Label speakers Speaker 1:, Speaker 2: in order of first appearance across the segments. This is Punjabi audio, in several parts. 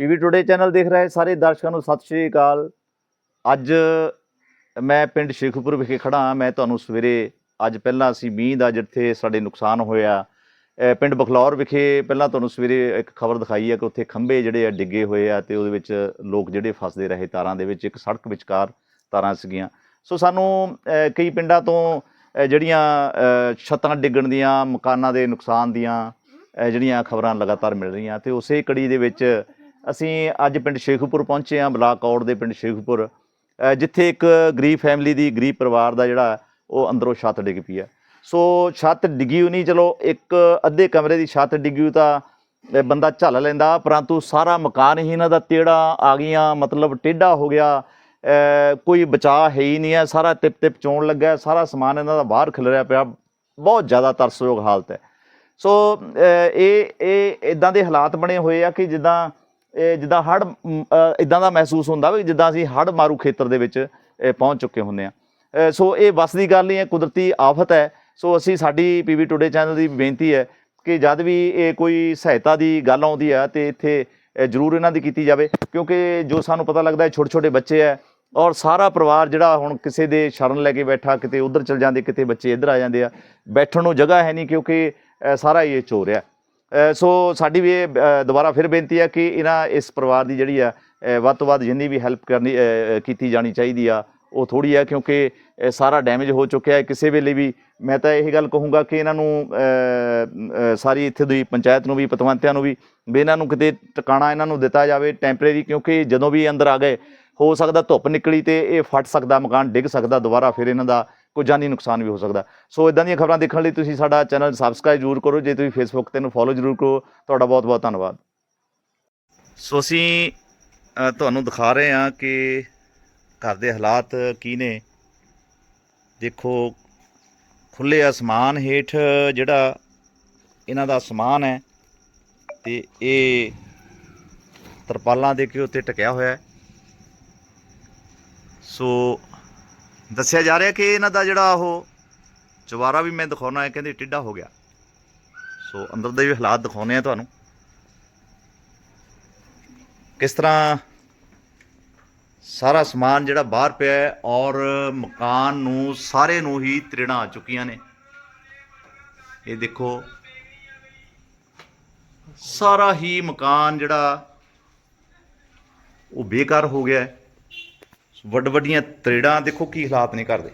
Speaker 1: ਪੀਵੀ ਟੁਡੇ ਚੈਨਲ ਦੇਖ ਰਹੇ ਸਾਰੇ ਦਰਸ਼ਕਾਂ ਨੂੰ ਸਤਿ ਸ਼੍ਰੀ ਅਕਾਲ। ਅੱਜ ਮੈਂ ਪਿੰਡ ਸ਼ੇਖੂਪੁਰ ਵਿਖੇ ਖੜਾ ਹਾਂ। ਮੈਂ ਤੁਹਾਨੂੰ ਸਵੇਰੇ, ਅੱਜ ਪਹਿਲਾਂ ਅਸੀਂ ਮੀਂਹ ਦਾ ਜਿੱਥੇ ਸਾਡੇ ਨੁਕਸਾਨ ਹੋਇਆ ਪਿੰਡ ਬਖਲੌਰ ਵਿਖੇ ਪਹਿਲਾਂ ਤੁਹਾਨੂੰ ਸਵੇਰੇ ਇੱਕ ਖਬਰ ਦਿਖਾਈ ਹੈ ਕਿ ਉੱਥੇ ਖੰਭੇ ਜਿਹੜੇ ਆ ਡਿੱਗੇ ਹੋਏ ਆ ਤੇ ਉਹਦੇ ਵਿੱਚ ਲੋਕ ਜਿਹੜੇ ਫਸਦੇ ਰਹੇ ਤਾਰਾਂ ਦੇ ਵਿੱਚ, ਇੱਕ ਸੜਕ ਵਿਚਕਾਰ ਤਾਰਾਂ ਸੀਗੀਆਂ। ਸੋ ਸਾਨੂੰ ਕਈ ਪਿੰਡਾਂ ਤੋਂ ਜਿਹੜੀਆਂ ਛੱਤਾਂ ਡਿੱਗਣ ਦੀਆਂ, ਮਕਾਨਾਂ ਦੇ ਨੁਕਸਾਨ ਦੀਆਂ ਜਿਹੜੀਆਂ ਖਬਰਾਂ ਲਗਾਤਾਰ ਮਿਲ ਰਹੀਆਂ ਤੇ ਉਸੇ ਕੜੀ ਦੇ ਵਿੱਚ ਅਸੀਂ ਅੱਜ ਪਿੰਡ ਸ਼ੇਖੂਪੁਰ ਪਹੁੰਚੇ ਹਾਂ, ਬਲਾਕ ਔੜ ਦੇ ਪਿੰਡ ਸ਼ੇਖੂਪੁਰ। ਜਿੱਥੇ ਇੱਕ ਗਰੀਬ ਫੈਮਿਲੀ ਦੀ, ਗਰੀਬ ਪਰਿਵਾਰ ਦਾ ਜਿਹੜਾ ਉਹ ਅੰਦਰੋਂ ਛੱਤ ਡਿੱਗ ਪਈ ਹੈ। ਸੋ ਛੱਤ ਡਿੱਗੀ ਨਹੀਂ, ਚਲੋ ਇੱਕ ਅੱਧੇ ਕਮਰੇ ਦੀ ਛੱਤ ਡਿੱਗੀ ਤਾਂ ਬੰਦਾ ਝੱਲ ਲੈਂਦਾ, ਪਰੰਤੂ ਸਾਰਾ ਮਕਾਨ ਹੀ ਇਹਨਾਂ ਦਾ ਤੇੜਾ ਆ ਗਈਆਂ, ਮਤਲਬ ਟੇਢਾ ਹੋ ਗਿਆ। ਕੋਈ ਬਚਾਅ ਹੈ ਹੀ ਨਹੀਂ ਹੈ, ਸਾਰਾ ਟਿਪ ਟਿਪ ਚੋਣ ਲੱਗਾ ਸਾਰਾ ਸਮਾਨ ਇਹਨਾਂ ਦਾ ਬਾਹਰ ਖਿਲਰਿਆ ਪਿਆ, ਬਹੁਤ ਜ਼ਿਆਦਾ ਤਰਸਯੋਗ ਹਾਲਤ ਹੈ। ਸੋ ਇਹ ਇਹ ਇਦਾਂ ਦੇ ਹਾਲਾਤ ਬਣੇ ਹੋਏ ਆ ਕਿ ਜਿੱਦਾਂ ਜਿੱਦਾਂ ਹੜ ਇਦਾਂ ਦਾ ਮਹਿਸੂਸ ਹੁੰਦਾ ਵੀ ਜਿੱਦਾਂ ਅਸੀਂ ਹੜ ਮਾਰੂ ਖੇਤਰ ਦੇ ਵਿੱਚ ਪਹੁੰਚ ਚੁੱਕੇ ਹੁੰਦੇ ਆ ਸੋ ਇਹ ਬਸ ਦੀ ਗੱਲ ਨਹੀਂ ਹੈ, ਕੁਦਰਤੀ ਆਫਤ ਹੈ। ਸੋ ਅਸੀਂ ਸਾਡੀ ਪੀਵੀ ਟੁਡੇ ਚੈਨਲ ਦੀ ਬੇਨਤੀ ਹੈ ਕਿ ਜਦ ਵੀ ਇਹ ਕੋਈ ਸਹਾਇਤਾ ਦੀ ਗੱਲ ਆਉਂਦੀ ਹੈ ਤੇ ਇੱਥੇ ਜ਼ਰੂਰ ਇਹਨਾਂ ਦੀ ਕੀਤੀ ਜਾਵੇ, ਕਿਉਂਕਿ ਜੋ ਸਾਨੂੰ ਪਤਾ ਲੱਗਦਾ ਹੈ ਛੋਟੇ ਛੋਟੇ ਬੱਚੇ ਹੈ ਔਰ ਸਾਰਾ ਪਰਿਵਾਰ ਜਿਹੜਾ ਹੁਣ ਕਿਸੇ ਦੇ ਸ਼ਰਨ ਲੈ ਕੇ ਬੈਠਾ, ਕਿਤੇ ਉਧਰ ਚਲ ਜਾਂਦੇ, ਕਿਤੇ ਬੱਚੇ ਇੱਧਰ ਆ ਜਾਂਦੇ ਆ, ਬੈਠਣ ਨੂੰ ਜਗ੍ਹਾ ਹੈ ਨਹੀਂ ਕਿਉਂਕਿ ਸਾਰਾ ਹੀ ਇਹ ਚੋ ਰਿਹਾ ਸੋ ਸਾਡੀ ਵੀ ਇਹ ਦੁਬਾਰਾ ਫਿਰ ਬੇਨਤੀ ਹੈ ਕਿ ਇਹਨਾਂ ਇਸ ਪਰਿਵਾਰ ਦੀ ਜਿਹੜੀ ਆ ਵੱਧ ਤੋਂ ਵੱਧ ਜਿੰਨੀ ਵੀ ਹੈਲਪ ਕਰਨੀ ਕੀਤੀ ਜਾਣੀ ਚਾਹੀਦੀ ਆ, ਉਹ ਥੋੜੀ ਆ, ਕਿਉਂਕਿ ਸਾਰਾ ਡੈਮੇਜ ਹੋ ਚੁੱਕਿਆ ਹੈ ਕਿਸੇ ਵੇਲੇ ਵੀ। ਮੈਂ ਤਾਂ ਇਹ ਗੱਲ ਕਹੂੰਗਾ ਕਿ ਇਹਨਾਂ ਨੂੰ ਸਾਰੀ ਇੱਥੇ ਦੀ ਪੰਚਾਇਤ ਨੂੰ ਵੀ, ਪਤਵੰਤਿਆਂ ਨੂੰ ਵੀ ਵੀ ਇਹਨਾਂ ਨੂੰ ਕਿਤੇ ਟਿਕਾਣਾ ਇਹਨਾਂ ਨੂੰ ਦਿੱਤਾ ਜਾਵੇ ਟੈਂਪਰੇਰੀ ਕਿਉਂਕਿ ਜਦੋਂ ਵੀ ਅੰਦਰ ਆ ਗਏ, ਹੋ ਸਕਦਾ ਧੁੱਪ ਨਿਕਲੀ ਤੇ ਇਹ ਫਟ ਸਕਦਾ, ਮਕਾਨ ਡਿੱਗ ਸਕਦਾ, ਦੁਬਾਰਾ ਫਿਰ ਇਹਨਾਂ ਦਾ ਕੋਈ ਜਾਨੀ ਨੁਕਸਾਨ ਵੀ ਹੋ ਸਕਦਾ। ਸੋ ਇਦਾਂ ਦੀਆਂ ਖਬਰਾਂ ਦੇਖਣ ਲਈ ਤੁਸੀਂ ਸਾਡਾ ਚੈਨਲ ਸਬਸਕ੍ਰਾਈਬ ਜ਼ਰੂਰ ਕਰੋ, ਜੇ ਤੁਸੀਂ ਫੇਸਬੁੱਕ ਤੇ ਨੂੰ ਫੋਲੋ ਜ਼ਰੂਰ ਕਰੋ। ਤੁਹਾਡਾ ਬਹੁਤ ਬਹੁਤ ਧੰਨਵਾਦ। ਸੋ ਅਸੀਂ ਤੁਹਾਨੂੰ ਦਿਖਾ ਰਹੇ ਹਾਂ ਕਿ ਘਰ ਦੇ ਹਾਲਾਤ ਕੀ ਨੇ। ਦੇਖੋ ਖੁੱਲੇ ਅਸਮਾਨ ਹੇਠ, ਜਿਹੜਾ ਇਹਨਾਂ ਦਾ ਸਮਾਨ ਹੈ, ਤੇ ਇਹ ਤਰਪਾਲਾਂ ਦੇ ਕੇ ਉੱਤੇ ਟਕਿਆ ਹੋਇਆ ਹੈ। ਸੋ ਦੱਸਿਆ ਜਾ ਰਿਹਾ ਕਿ ਇਹਨਾਂ ਦਾ ਜਿਹੜਾ ਉਹ ਚਵਾਰਾ ਵੀ ਮੈਂ ਦਿਖਾਉਣਾ ਹੈ, ਕਹਿੰਦੇ ਟਿੱਡਾ ਹੋ ਗਿਆ। ਸੋ ਅੰਦਰ ਦੇ ਵੀ ਹਾਲਾਤ ਦਿਖਾਉਣੇ ਆ ਤੁਹਾਨੂੰ। ਕਿਸ ਤਰ੍ਹਾਂ ਸਾਰਾ ਸਮਾਨ ਜਿਹੜਾ ਬਾਹਰ ਪਿਆ ਹੈ ਔਰ ਮਕਾਨ ਨੂੰ ਸਾਰੇ ਨੂੰ ਹੀ ਤ੍ਰਿੜਾਂ ਆ ਚੁੱਕੀਆਂ ਨੇ। ਇਹ ਦੇਖੋ, ਸਾਰਾ ਹੀ ਮਕਾਨ ਜਿਹੜਾ ਉਹ ਬੇਕਾਰ ਹੋ ਗਿਆ ਹੈ। ਵੱਡ ਵੱਡੀਆਂ ਤਰੇੜਾਂ, ਦੇਖੋ ਕੀ ਹਾਲਾਤ ਨੇ ਘਰ ਦੇ।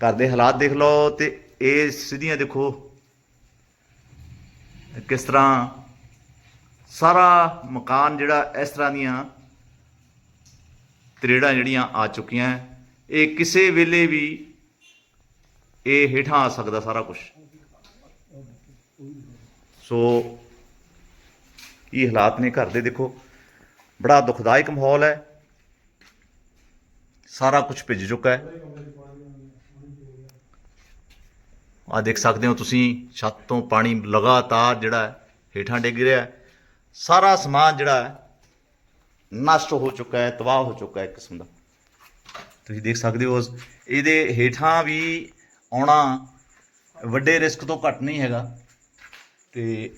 Speaker 1: ਘਰ ਦੇ ਹਾਲਾਤ ਦੇਖ ਲਓ ਤੇ ਇਹ ਸਿੱਧੀਆਂ ਦੇਖੋ। ਕਿਸ ਤਰ੍ਹਾਂ ਸਾਰਾ ਮਕਾਨ ਜਿਹੜਾ ਇਸ ਤਰ੍ਹਾਂ ਦੀਆਂ ਤਰੇੜਾਂ ਜਿਹੜੀਆਂ ਆ ਚੁੱਕੀਆਂ, ਇਹ ਕਿਸੇ ਵੇਲੇ ਵੀ ਇਹ ਹੇਠਾਂ ਆ ਸਕਦਾ ਸਾਰਾ ਕੁਝ ਸੋ ਇਹ ਹਾਲਾਤ ਨੇ ਘਰ ਦੇ ਦੇਖੋ। ਬੜਾ ਦੁਖਦਾਇਕ ਮਾਹੌਲ ਹੈ। ਸਾਰਾ ਕੁਝ ਭਿੱਜ ਚੁੱਕਾ ਹੈ। ਆ ਦੇਖ ਸਕਦੇ ਹੋ ਤੁਸੀਂ, ਛੱਤ ਤੋਂ ਪਾਣੀ ਲਗਾਤਾਰ ਜਿਹੜਾ ਹੇਠਾਂ ਡਿੱਗ ਰਿਹਾ ਹੈ। ਸਾਰਾ ਸਮਾਨ ਜਿਹੜਾ ਨਸ਼ਟ ਹੋ ਚੁੱਕਾ ਹੈ, ਤਬਾਹ ਹੋ ਚੁੱਕਾ ਹੈ ਇੱਕ ਕਿਸਮ ਦਾ। ਤੁਸੀਂ ਦੇਖ ਸਕਦੇ ਹੋ ਉਸ- ਇਹਦੇ ਹੇਠਾਂ ਵੀ ਆਉਣਾ ਵੱਡੇ ਰਿਸਕ ਤੋਂ ਘੱਟ ਨਹੀਂ ਹੈਗਾ। ਤੇ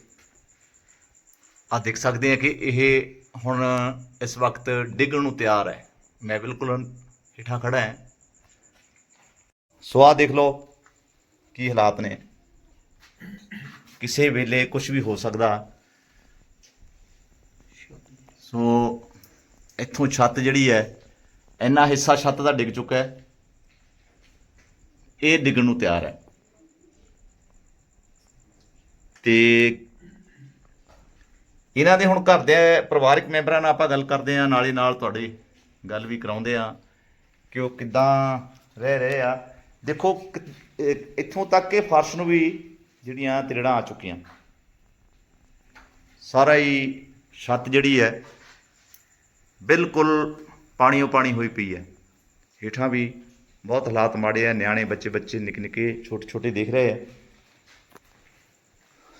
Speaker 1: ਆ ਦੇਖ ਸਕਦੇ ਆ ਕਿ ਇਹ ਹੁਣ ਇਸ ਵਕਤ ਡਿੱਗਣ ਨੂੰ ਤਿਆਰ ਹੈ। ਮੈਂ ਬਿਲਕੁਲ ਹੇਠਾਂ ਖੜਾ ਹਾਂ। ਸੋ ਆ ਦੇਖ ਲਓ ਕੀ ਹਾਲਾਤ ਨੇ। ਕਿਸੇ ਵੇਲੇ ਕੁਝ ਵੀ ਹੋ ਸਕਦਾ। ਸੋ ਇੱਥੋਂ ਛੱਤ ਜਿਹੜੀ ਹੈ, ਇੰਨਾ ਹਿੱਸਾ ਛੱਤ ਦਾ ਡਿੱਗ ਚੁੱਕਾ ਹੈ। ਇਹ ਡਿੱਗਣ ਨੂੰ ਤਿਆਰ ਹੈ। ਤੇ ਇਹਨਾਂ ਦੇ ਹੁਣ ਘਰ ਦੇ ਪਰਿਵਾਰਕ ਮੈਂਬਰਾਂ ਨਾਲ ਆਪਾਂ ਗੱਲ ਕਰਦੇ ਆ ਨਾਲੇ ਨਾਲ ਤੁਹਾਡੇ ਗੱਲ ਵੀ ਕਰਾਉਂਦੇ ਆ ਕਿ ਉਹ ਕਿੱਦਾਂ ਰਹਿ ਰਹੇ ਆ। ਦੇਖੋ, ਕਿ- ਇੱਥੋਂ ਤੱਕ ਕਿ ਫਰਸ਼ ਨੂੰ ਵੀ ਜਿਹੜੀਆਂ ਤਿਰੜਾਂ ਆ ਚੁੱਕੀਆਂ। ਸਾਰਾ ਹੀ ਛੱਤ ਜਿਹੜੀ ਹੈ, ਬਿਲਕੁਲ ਪਾਣੀਓ ਪਾਣੀ ਹੋਈ ਪਈ ਹੈ। ਹੇਠਾਂ ਵੀ ਬਹੁਤ ਹਾਲਾਤ ਮਾੜੇ ਆ, ਨਿਆਣੇ ਬੱਚੇ ਬੱਚੇ ਨਿੱਕੇ ਨਿੱਕੇ ਛੋਟੇ ਛੋਟੇ ਦੇਖ ਰਹੇ ਆ।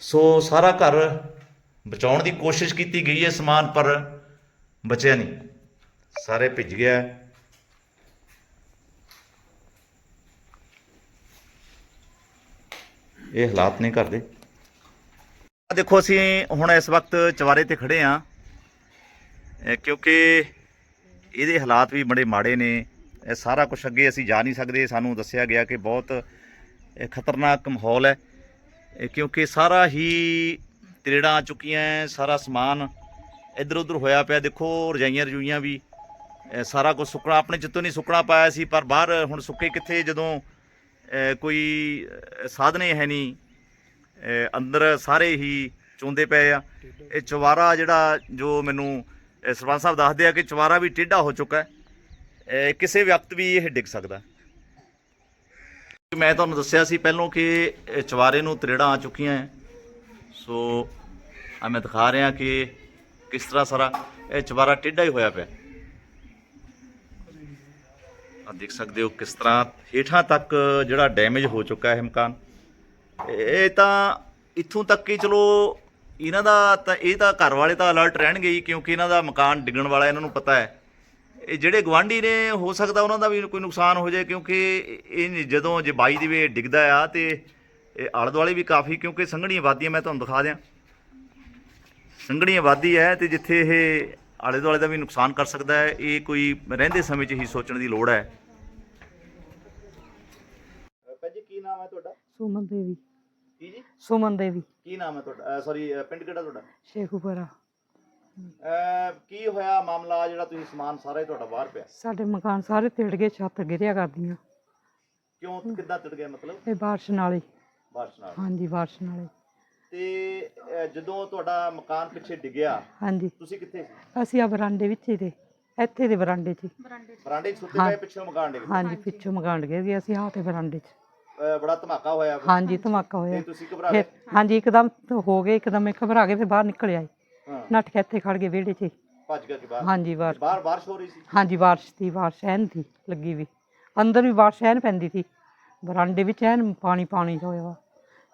Speaker 1: ਸੋ ਸਾਰਾ ਘਰ ਬਚਾਉਣ ਦੀ ਕੋਸ਼ਿਸ਼ ਕੀਤੀ ਗਈ ਹੈ ਸਮਾਨ, ਪਰ ਬਚਿਆ ਨਹੀਂ। ਸਾਰੇ ਭਿੱਜ ਗਿਆ। ਇਹ ਹਾਲਾਤ ਨੇ ਕਰਦੇ ਦੇਖੋ, ਅਸੀਂ ਹੁਣ ਇਸ ਵਕਤ ਚਵਾਰੇ ਤੇ ਖੜੇ ਆ ਕਿਉਂਕਿ ਇਹਦੇ ਹਾਲਾਤ ਵੀ ਬੜੇ ਮਾੜੇ ਨੇ। ਇਹ ਸਾਰਾ ਕੁਝ ਅੱਗੇ ਅਸੀਂ ਜਾ ਨਹੀਂ ਸਕਦੇ। ਸਾਨੂੰ ਦੱਸਿਆ ਗਿਆ ਕਿ ਬਹੁਤ ਖਤਰਨਾਕ ਮਾਹੌਲ ਹੈ। ਕਿਉਂਕਿ ਸਾਰਾ ਹੀ ਤਰੇੜਾਂ ਆ ਚੁੱਕੀਆਂ ਹੈ, ਸਾਰਾ ਸਮਾਨ ਇੱਧਰ ਉੱਧਰ ਹੋਇਆ ਪਿਆ ਦੇਖੋ ਰਜਾਈਆਂ ਰਜੂਈਆਂ ਵੀ। ਸਾਰਾ ਕੁਝ ਸੁੱਕਣਾ ਆਪਣੇ ਚਿੱਤੋਂ ਨਹੀਂ ਸੁੱਕਣਾ ਪਾਇਆ ਸੀ ਪਰ ਬਾਹਰ ਹੁਣ ਸੁੱਕੇ ਕਿੱਥੇ ਜਦੋਂ ਕੋਈ ਅਹ, ਸਾਧਨ ਹੈ ਨਹੀਂ ਅੰਦਰ ਸਾਰੇ ਹੀ ਚੋਂਦੇ ਪਏ ਆ। ਇਹ ਚਵਾਰਾ ਜਿਹੜਾ ਜੋ ਮੈਨੂੰ ਅਹ, ਸਰਪੰਚ ਸਾਹਿਬ ਦੱਸਦੇ ਆ ਕਿ ਚਵਾਰਾ ਵੀ ਟੇਢਾ ਹੋ ਚੁੱਕਾ ਹੈ ਕਿਸੇ ਵਕਤ ਵੀ ਇਹ ਡਿੱਗ ਸਕਦਾ। ਮੈਂ ਤੁਹਾਨੂੰ ਦੱਸਿਆ ਸੀ ਪਹਿਲਾਂ ਕਿ ਇਹ ਚਵਾਰੇ ਨੂੰ ਤਰੇੜਾਂ ਆ ਚੁੱਕੀਆਂ ਹੈ ਸੋ ਆ ਮੈਂ ਦਿਖਾ ਰਿਹਾ ਕਿ ਕਿਸ ਤਰ੍ਹਾਂ ਸਾਰਾ ਇਹ ਚਵਾਰਾ ਟੇਢਾ ਹੀ ਹੋਇਆ ਪਿਆ। ਆ ਦੇਖ ਸਕਦੇ ਹੋ ਕਿਸ ਤਰ੍ਹਾਂ ਹੇਠਾਂ ਤੱਕ ਜਿਹੜਾ ਡੈਮੇਜ ਹੋ ਚੁੱਕਾ ਹੈ ਮਕਾਨ। ਇਹ ਤਾਂ ਇੱਥੋਂ ਤੱਕ ਕਿ ਚਲੋ ਇਹਨਾਂ ਦਾ ਤਾਂ ਇਹ ਤਾਂ ਘਰ ਵਾਲੇ ਤਾਂ ਅਲਰਟ ਰਹਿਣਗੇ ਹੀ ਕਿਉਂਕਿ ਇਹਨਾਂ ਦਾ ਮਕਾਨ ਡਿੱਗਣ ਵਾਲਾ ਇਹਨਾਂ ਨੂੰ ਪਤਾ ਹੈ। ਇਹ ਜਿਹੜੇ ਗਵਾਂਢੀ ਨੇ ਹੋ ਸਕਦਾ ਉਹਨਾਂ ਦਾ ਵੀ ਕੋਈ ਨੁਕਸਾਨ ਹੋ ਜਾਏ ਕਿਉਂਕਿ ਇਹ ਜਦੋਂ ਜੇ ਬਾਈ ਦੀ ਵੇ ਡਿੱਗਦਾ ਆ ਤੇ ਇਹ ਆਲੇ ਦੁਆਲੇ ਵੀ ਕਾਫੀ ਕਿਉਂਕਿ ਸੰਘਣੀ ਆਬਾਦੀ ਮੈਂ ਤੁਹਾਨੂੰ ਦਿਖਾ ਦਿਆਂ। ਸੰਘਣੀ ਆਬਾਦੀ ਹੈ ਤੇ ਜਿੱਥੇ ਇਹ ਆਲੇ ਦੁਆਲੇ ਦਾ ਵੀ ਨੁਕਸਾਨ ਕਰ ਸਕਦਾ ਹੈ ਇਹ ਕੋਈ ਰਹਿੰਦੇ ਸਮੇਂ 'ਚ ਹੀ ਸੋਚਣ ਦੀ ਲੋੜ ਹੈ। ਭਾਜੀ ਕੀ ਨਾਮ ਹੈ ਤੁਹਾਡਾ?
Speaker 2: ਸੁਮਨ ਦੇਵੀ।
Speaker 1: ਕੀ ਜੀ?
Speaker 2: ਸੁਮਨ ਦੇਵੀ।
Speaker 1: ਕੀ ਨਾਮ ਹੈ ਤੁਹਾਡਾ? ਸੌਰੀ ਪਿੰਡ ਕਿਹੜਾ ਤੁਹਾਡਾ?
Speaker 2: ਸ਼ੇਖੂਪੁਰਾ।
Speaker 1: ਅਹ, ਕੀ ਹੋਇਆ ਮਾਮਲਾ ਜਿਹੜਾ ਤੁਸੀਂ ਸਮਾਨ ਸਾਰਾ ਹੀ ਤੁਹਾਡਾ ਬਾਹਰ ਪਿਆ?
Speaker 2: ਸਾਡੇ ਮਕਾਨ ਸਾਰੇ ਤਿੜ ਗਏ ਛੱਤ ਗਿਰਿਆ ਕਰਦੀਆਂ।
Speaker 1: ਕਿਉਂ ਕਿੱਦਾਂ ਟੁੱਟ ਗਿਆ ਮਤਲਬ?
Speaker 2: ਇਹ ਬਾਰਿਸ਼ ਨਾਲ ਹੀ।
Speaker 1: ਬਾਰਿਸ਼ ਨਾਲ।
Speaker 2: ਹਾਂਜੀ ਬਾਰਿਸ਼ ਨਾਲ ਹੀ।
Speaker 1: ਤੇ ਅਹ, ਜਦੋਂ ਤੁਹਾਡਾ ਮਕਾਨ ਪਿੱਛੇ ਡਿੱਗਿਆ
Speaker 2: ਹਾਂਜੀ।
Speaker 1: ਤੁਸੀਂ ਕਿੱਥੇ ਸੀ?
Speaker 2: ਅਸੀਂ ਆ ਬਰਾਂਡੇ ਵਿੱਚ ਹੀ ਤੇ ਇੱਥੇ ਦੇ ਬਰਾਂਡੇ 'ਚ ਹੀ।
Speaker 1: ਬਰਾਂਡੇ 'ਚ। ਸੁੱਤੇ
Speaker 2: ਹਾਂ।
Speaker 1: ਪਏ ਪਿੱਛੋਂ ਮਕਾਨ ਡਿੱਗ
Speaker 2: ਹਾਂਜੀ ਪਿੱਛੋਂ ਮਕਾਨ ਡਿੱਗੇ ਸੀ ਅਸੀਂ ਆਹ ਤੇ ਬਰਾਂਡੇ 'ਚ।
Speaker 1: ਪਿਆ। ਅਹ, ਬੜਾ ਧਮਾਕਾ ਹੋਇਆ ਫਿਰ।
Speaker 2: ਹਾਂਜੀ ਧਮਾਕਾ
Speaker 1: ਤੇ
Speaker 2: ਹੋਇਆ
Speaker 1: ਤੁਸੀਂ ਘਬਰਾ ਗਏ?
Speaker 2: ਫਿਰ ਹਾਂਜੀ ਇੱਕਦਮ ਤਾਂ ਹੋ ਗਏ ਇੱਕਦਮ ਇਹ ਘਬਰਾ ਕੇ ਫਿਰ ਬਾਹਰ ਨਿਕਲ ਆਏ।
Speaker 1: ਹਾਂ।
Speaker 2: ਨੱਠ ਕੇ ਇੱਥੇ ਖੜ ਗਏ ਵਿਹੜੇ 'ਚ ਹੀ।
Speaker 1: ਭੱਜ ਗਏ ਕਿ ਬਾਹਰ?
Speaker 2: ਹਾਂਜੀ ਬਾਹਰ।
Speaker 1: ਬਾਹਰ ਬਾਰਿਸ਼ ਹੋ ਰਹੀ ਸੀ?
Speaker 2: ਹਾਂਜੀ ਬਾਰਿਸ਼ ਦੀ ਬਾਰਿਸ਼ ਐਨ ਦੀ ਲੱਗੀ ਵੀ। ਅੰਦਰ ਵੀ ਬਾਰਿਸ਼ ਐਨ ਪੈਂਦੀ ਸੀ। ਬਰਾਂਡੇ ਵਿੱਚ ਐਨ ਪਾਣੀ ਪਾਣੀ ਹੋਇਆ ਵਾ।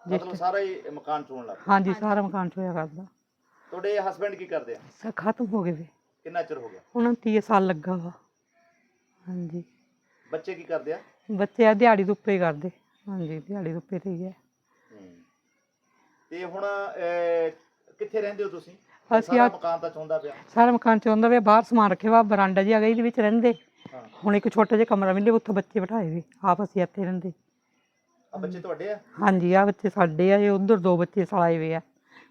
Speaker 1: ਮਤਲਬ ਸਾਰਾ ਹੀ ਮਕਾਨ ਚੋਣ ਲੱਗ।
Speaker 2: ਹਾਂਜੀ ਸਾਰਾ ਮਕਾਨ ਚ ਹੋਇਆ ਕਰਦਾ
Speaker 1: ਤੁਹਾਡੇ ਹਸਬੰਡ ਕੀ ਕਰਦੇ ਆ?
Speaker 2: ਖਤਮ ਹੋ ਗਏ ਵੇ
Speaker 1: ਕਿੰਨਾ ਚਿਰ ਹੋ ਗਿਆ?
Speaker 2: ਉਹਨਾਂ ਨੂੰ 30 ਸਾਲ ਲੱਗਾ ਵਾ। ਹਾਂਜੀ।
Speaker 1: ਬੱਚੇ ਕੀ ਕਰਦੇ ਆ?
Speaker 2: ਬੱਚੇ ਆ ਦਿਹਾੜੀ ਦੁੱਪੇ ਕਰਦੇ। ਹਾਂਜੀ ਦਿਹਾੜੀ ਦੁੱਪੇ ਤੇ ਹੀ ਹੈ।
Speaker 1: ਤੇ ਹੁਣ ਅਹ, ਕਿੱਥੇ ਰਹਿੰਦੇ ਹੋ ਤੁਸੀਂ?
Speaker 2: ਅਸੀਂ
Speaker 1: ਸਾਰਾ
Speaker 2: ਆ
Speaker 1: ਮਕਾਨ ਤਾਂ ਚੋਂਦਾ ਪਿਆ।
Speaker 2: ਸਾਰਾ ਮਕਾਨ ਚ ਹੁੰਦਾ ਵੇ ਬਾਹਰ ਸਮਾਨ ਰੱਖਿਆ ਵਾ ਬਰਾਂਡਾ ਜਿਹਾ ਗਈ ਦੇ ਵਿੱਚ ਰਹਿੰਦੇ।
Speaker 1: ਹਾਂ।
Speaker 2: ਹੁਣ ਇੱਕ ਛੋਟਾ ਜਿਹਾ ਕਮਰਾ ਮਿਲੇ ਉੱਥੇ ਬੱਚੇ ਬਿਠਾਏ ਵੇ ਆਪ ਅਸੀਂ ਇੱਥੇ ਰਹਿੰਦੇ।
Speaker 1: ਆ ਬੱਚੇ ਤੁਹਾਡੇ ਆ?
Speaker 2: ਹਾਂਜੀ ਆ ਬੱਚੇ ਸਾਡੇ ਆ ਇਹ ਉਧਰ ਦੋ ਬੱਚੇ ਸਲਾਏ ਵੇ ਆ।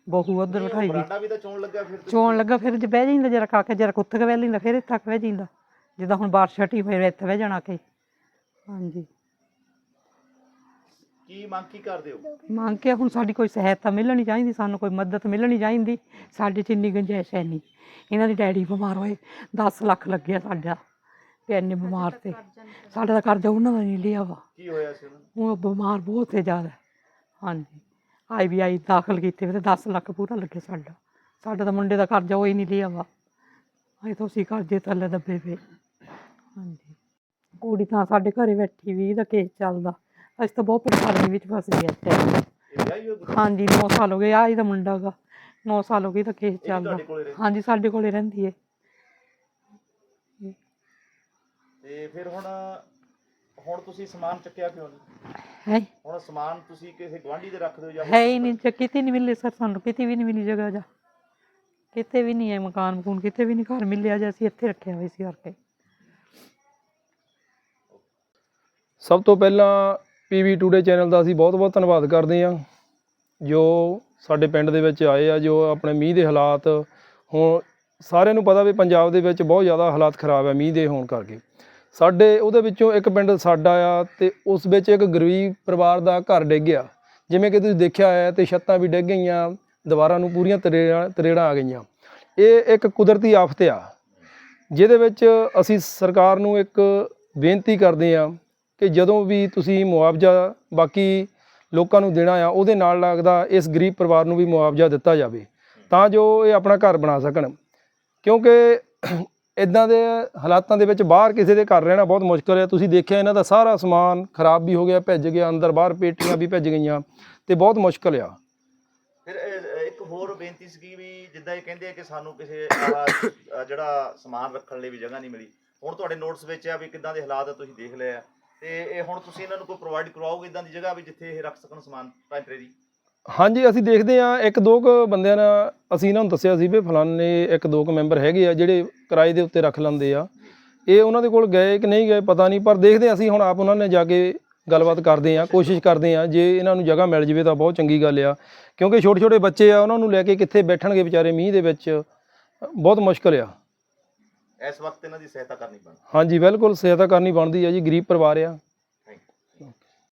Speaker 2: ਬਹੂ ਉਧਰ ਬਿਠਾਈ ਵੀ
Speaker 1: ਬਰਾਂਡਾ ਵੀ ਤਾਂ ਚੋਣ ਲੱਗਾ ਫਿਰ ਤੁਸੀਂ-
Speaker 2: ਚੋਣ ਲੱਗਾ ਫਿਰ ਜੇ ਬਹਿ ਜਾਂਦਾ ਜਰਾ ਕਾਕੇ ਜਰਾ ਕੁੱਤ ਕੇ ਬਹਿ ਲੈਂਦਾ ਫਿਰ ਇੱਥੇ ਤੱਕ ਬਹਿ ਜਾਂਦਾ ਜਿੱਦਾਂ ਹੁਣ ਬਾਰਿਸ਼ ਹਟੀ ਫਿਰ ਇੱਥੇ ਬਹਿ ਜਾਣਾ ਕੇ। ਹਾਂਜੀ।
Speaker 1: ਕੀ ਮੰਗ ਕੀ ਕਰਦੇ ਹੋ?
Speaker 2: ਮੰਗ ਕੇ ਹੁਣ ਸਾਡੀ ਕੋਈ ਸਹਾਇਤਾ ਮਿਲਣੀ ਚਾਹੀਦੀ ਸਾਨੂੰ ਕੋਈ ਮਦਦ ਮਿਲਣੀ ਚਾਹੀਦੀ। ਸਾਡੇ ਚ ਇੰਨੀ ਗੁੰਜਾਇਸ਼ ਹੈ ਨਹੀਂ। ਇਹਨਾਂ ਦੀ ਡੈਡੀ ਬਿਮਾਰ ਹੋਏ 10 ਲੱਖ ਲੱਗਿਆ ਸਾਡਾ। ਤੇ ਇੰਨੇ ਬਿਮਾਰ ਤੇ ਸਾਡਾ ਤਾਂ ਕਰਜ਼ਾ ਉਹਨਾਂ ਦਾ ਨਹੀਂ ਲਿਆ ਵਾ।
Speaker 1: ਕੀ ਹੋਇਆ ਸੀ ਉਹਨਾਂ? ਨੂੰ
Speaker 2: ਉਹ ਬਿਮਾਰ ਬਹੁਤ ਹੈ ਜ਼ਿਆਦਾ। ਹਾਂਜੀ। ਆਈ ਵੀ ਆਈ ਦਾਖਲ ਕੀਤੇ ਵੀ ਤੇ 10 ਲੱਖ ਪੂਰਾ ਲੱਗੇ ਸਾਡਾ। ਸਾਡਾ ਤਾਂ ਮੁੰਡੇ ਦਾ ਕਰਜ਼ਾ ਉਹ ਹੀ ਨਹੀਂ ਲਿਆ ਵਾ। ਅਸੀਂ ਤਾਂ ਉਸੇ ਕਰਜ਼ੇ ਥੱਲੇ ਦੱਬੇ ਪਏ। ਹਾਂਜੀ। ਕੁੜੀ ਤਾਂ ਸਾਡੇ ਘਰੇ ਬੈਠੀ ਵੀ ਇਹਦਾ ਕੇਸ ਚੱਲਦਾ। ਅਸੀਂ ਤਾਂ ਬਹੁਤ ਪਰੇਸ਼ਾਨੀ ਵਿੱਚ ਫਸ ਗਏ ਇੱਥੇ।
Speaker 1: ਇਹ ਵਿਆਹੀ ਹੋ ਗਈ
Speaker 2: ਹਾਂਜੀ 9 ਸਾਲ ਹੋ ਗਏ ਆ ਇਹਦਾ ਮੁੰਡਾ ਗਾ। 9 ਸਾਲ ਹੋ ਗਏ ਤਾਂ ਕੇਸ
Speaker 1: ਵੀ
Speaker 2: ਚੱਲਦਾ।
Speaker 1: ਤੁਹਾਡੇ ਕੋਲੇ ਰਹੇ
Speaker 2: ਹਾਂਜੀ ਸਾਡੇ ਕੋਲੇ ਰਹਿੰਦੀ ਹੈ।
Speaker 1: ਤੇ ਫਿਰ ਹੁਣ ਹੁਣ ਤੁਸੀਂ ਸਮਾਨ ਚੱਕਿਆ ਕਿਉਂ ਨਹੀਂ
Speaker 2: ਹੈ।
Speaker 1: ਹੁਣ ਸਮਾਨ ਤੁਸੀਂ ਕਿਸੇ ਗਵਾਂਢੀ ਦੇ ਰੱਖ ਦਿਓ ਜਾਂ
Speaker 2: ਹੈ ਹੀ ਨਹੀਂ ਕਿਤੇ ਨਹੀਂ ਮਿਲੇ ਸਰ ਸਾਨੂੰ ਕਿਤੇ ਵੀ ਨਹੀਂ ਮਿਲੀ ਜਗ੍ਹਾ ਜਾ। ਕਿਤੇ ਵੀ ਨਹੀਂ ਹੈ ਮਕਾਨ ਮਕੂਨ ਕਿਤੇ ਵੀ ਨਹੀਂ ਘਰ ਮਿਲਿਆ ਜੇ ਅਸੀਂ ਇੱਥੇ ਰੱਖਿਆ ਹੋਇਆ ਸੀ ਕਰਕੇ
Speaker 3: ਸਭ ਤੋਂ ਪਹਿਲਾਂ ਪੀਵੀ ਟੂਡੇ ਚੈਨਲ ਦਾ ਅਸੀਂ ਬਹੁਤ-ਬਹੁਤ ਧੰਨਵਾਦ ਕਰਦੇ ਹਾਂ। ਜੋ ਸਾਡੇ ਪਿੰਡ ਦੇ ਵਿੱਚ ਆਏ ਆ ਜੋ ਆਪਣੇ ਮੀਂਹ ਦੇ ਹਾਲਾਤ ਹੁਣ ਸਾਰਿਆਂ ਨੂੰ ਪਤਾ ਵੀ ਪੰਜਾਬ ਦੇ ਵਿੱਚ ਬਹੁਤ ਜ਼ਿਆਦਾ ਹਾਲਾਤ ਖਰਾਬ ਹੈ ਮੀਂਹ ਦੇ ਹੋਣ ਕਰਕੇ। ਸਾਡੇ, ਉਹਦੇ ਵਿੱਚੋਂ ਇੱਕ ਪਿੰਡ ਸਾਡਾ ਆ ਤੇ ਉਸ ਵਿੱਚ ਇੱਕ ਗਰੀਬ ਪਰਿਵਾਰ ਦਾ ਘਰ ਡਿੱਗ ਗਿਆ। ਜਿਵੇਂ ਕਿ ਤੁਸੀਂ ਦੇਖਿਆ ਹੈ ਤੇ ਛੱਤਾਂ ਵੀ ਡਿੱਗ ਗਈਆਂ, ਦੀਵਾਰਾਂ ਨੂੰ ਪੂਰੀਆਂ ਤਰੇੜਾਂ ਤਰੇੜਾਂ ਆ ਗਈਆਂ। ਇਹ ਇੱਕ ਕੁਦਰਤੀ ਆਫਤ ਆ, ਜਿਹਦੇ ਵਿੱਚ ਅਸੀਂ ਸਰਕਾਰ ਨੂੰ ਇੱਕ ਬੇਨਤੀ ਕਰਦੇ ਹਾਂ ਕਿ ਜਦੋਂ ਵੀ ਤੁਸੀਂ ਮੁਆਵਜ਼ਾ ਬਾਕੀ ਲੋਕਾਂ ਨੂੰ ਦੇਣਾ ਆ, ਉਹਦੇ ਨਾਲ ਲੱਗਦਾ ਇਸ ਗਰੀਬ ਪਰਿਵਾਰ ਨੂੰ ਵੀ ਮੁਆਵਜ਼ਾ ਦਿੱਤਾ ਜਾਵੇ, ਤਾਂ ਜੋ ਇਹ ਆਪਣਾ ਘਰ ਬਣਾ ਸਕਣ। ਕਿਉਂਕਿ ਇਦਾਂ ਦੇ ਹਾਲਾਤਾਂ ਦੇ ਵਿੱਚ ਬਾਹਰ ਕਿਸੇ ਦੇ ਘਰ ਰਹਿਣਾ ਬਹੁਤ ਮੁਸ਼ਕਲ ਹੈ। ਤੁਸੀਂ ਦੇਖਿਆ ਇਹਨਾਂ ਦਾ ਸਾਰਾ ਸਮਾਨ ਖਰਾਬ ਵੀ ਹੋ ਗਿਆ ਭਿੱਜ ਗਿਆ ਅੰਦਰ ਬਾਹਰ ਪੇਟੀਆਂ ਵੀ ਭਿੱਜ ਗਈਆਂ ਤੇ ਬਹੁਤ ਮੁਸ਼ਕਲ ਆ।
Speaker 1: ਫਿਰ ਇੱਕ ਹੋਰ ਬੇਨਤੀ ਸੀਗੀ ਵੀ ਜਿੱਦਾਂ ਇਹ ਕਹਿੰਦੇ ਆ ਕਿ ਸਾਨੂੰ ਕਿਸੇ ਆਹ, ਜਿਹੜਾ ਸਮਾਨ ਰੱਖਣ ਲਈ ਵੀ ਜਗ੍ਹਾ ਨਹੀਂ ਮਿਲੀ। ਹੁਣ ਤੁਹਾਡੇ ਨੋਟਸ ਵਿੱਚ ਆ ਵੀ ਕਿੱਦਾਂ ਦੇ ਹਾਲਾਤ ਤੁਸੀਂ ਦੇਖ ਲਏ ਆ ਤੇ ਇਹ ਹੁਣ ਤੁਸੀਂ ਇਹਨਾਂ ਨੂੰ ਕੋਈ ਪ੍ਰੋਵਾਈਡ ਕਰਵਾਓਗੇ ਇਦਾਂ ਦੀ ਜਗ੍ਹਾ ਵੀ ਜਿੱਥੇ ਇਹ ਰੱਖ ਸਕਣ ਸਮਾਨ ਟੈਂਪਰੇਰੀ?
Speaker 3: ਹਾਂਜੀ ਅਸੀਂ ਦੇਖਦੇ ਆ ਇੱਕ ਦੋ ਕੁ ਬੰਦਿਆਂ ਨਾਲ ਅਸੀਂ ਇਹਨਾਂ ਨੂੰ ਦੱਸਿਆ ਸੀ ਵੀ ਫਲਾਣੇ ਇੱਕ ਦੋ ਕੁ ਮੈਂਬਰ ਹੈਗੇ ਆ ਜਿਹੜੇ ਕਿਰਾਏ ਦੇ ਉੱਤੇ ਰੱਖ ਲੈਂਦੇ ਆ। ਇਹ ਉਹਨਾਂ ਦੇ ਕੋਲ ਗਏ ਕਿ ਨਹੀਂ ਗਏ ਪਤਾ ਨਹੀਂ ਪਰ ਦੇਖਦੇ ਹਾਂ ਅਸੀਂ ਹੁਣ ਆਪ ਉਹਨਾਂ ਨੇ ਜਾ ਕੇ ਗੱਲਬਾਤ ਕਰਦੇ ਆ ਕੋਸ਼ਿਸ਼ ਕਰਦੇ ਆ ਜੇ ਇਹਨਾਂ ਨੂੰ ਜਗ੍ਹਾ ਮਿਲ ਜਵੇ ਤਾਂ ਬਹੁਤ ਚੰਗੀ ਗੱਲ ਆ। ਕਿਉਂਕਿ ਛੋਟੇ ਛੋਟੇ ਬੱਚੇ ਆ ਉਹਨਾਂ ਨੂੰ ਲੈ ਕੇ ਕਿੱਥੇ ਬੈਠਣਗੇ ਵਿਚਾਰੇ ਮੀਂਹ ਦੇ ਵਿੱਚ ਬਹੁਤ ਮੁਸ਼ਕਲ ਆ।
Speaker 1: ਇਸ ਵਕਤ ਇਹਨਾਂ ਦੀ ਸਹਾਇਤਾ ਕਰਨੀ ਪੈਣੀ
Speaker 3: ਹਾਂਜੀ ਬਿਲਕੁਲ ਸਹਾਇਤਾ ਕਰਨੀ ਬਣਦੀ ਆ ਜੀ ਗਰੀਬ ਪਰਿਵਾਰ ਆ।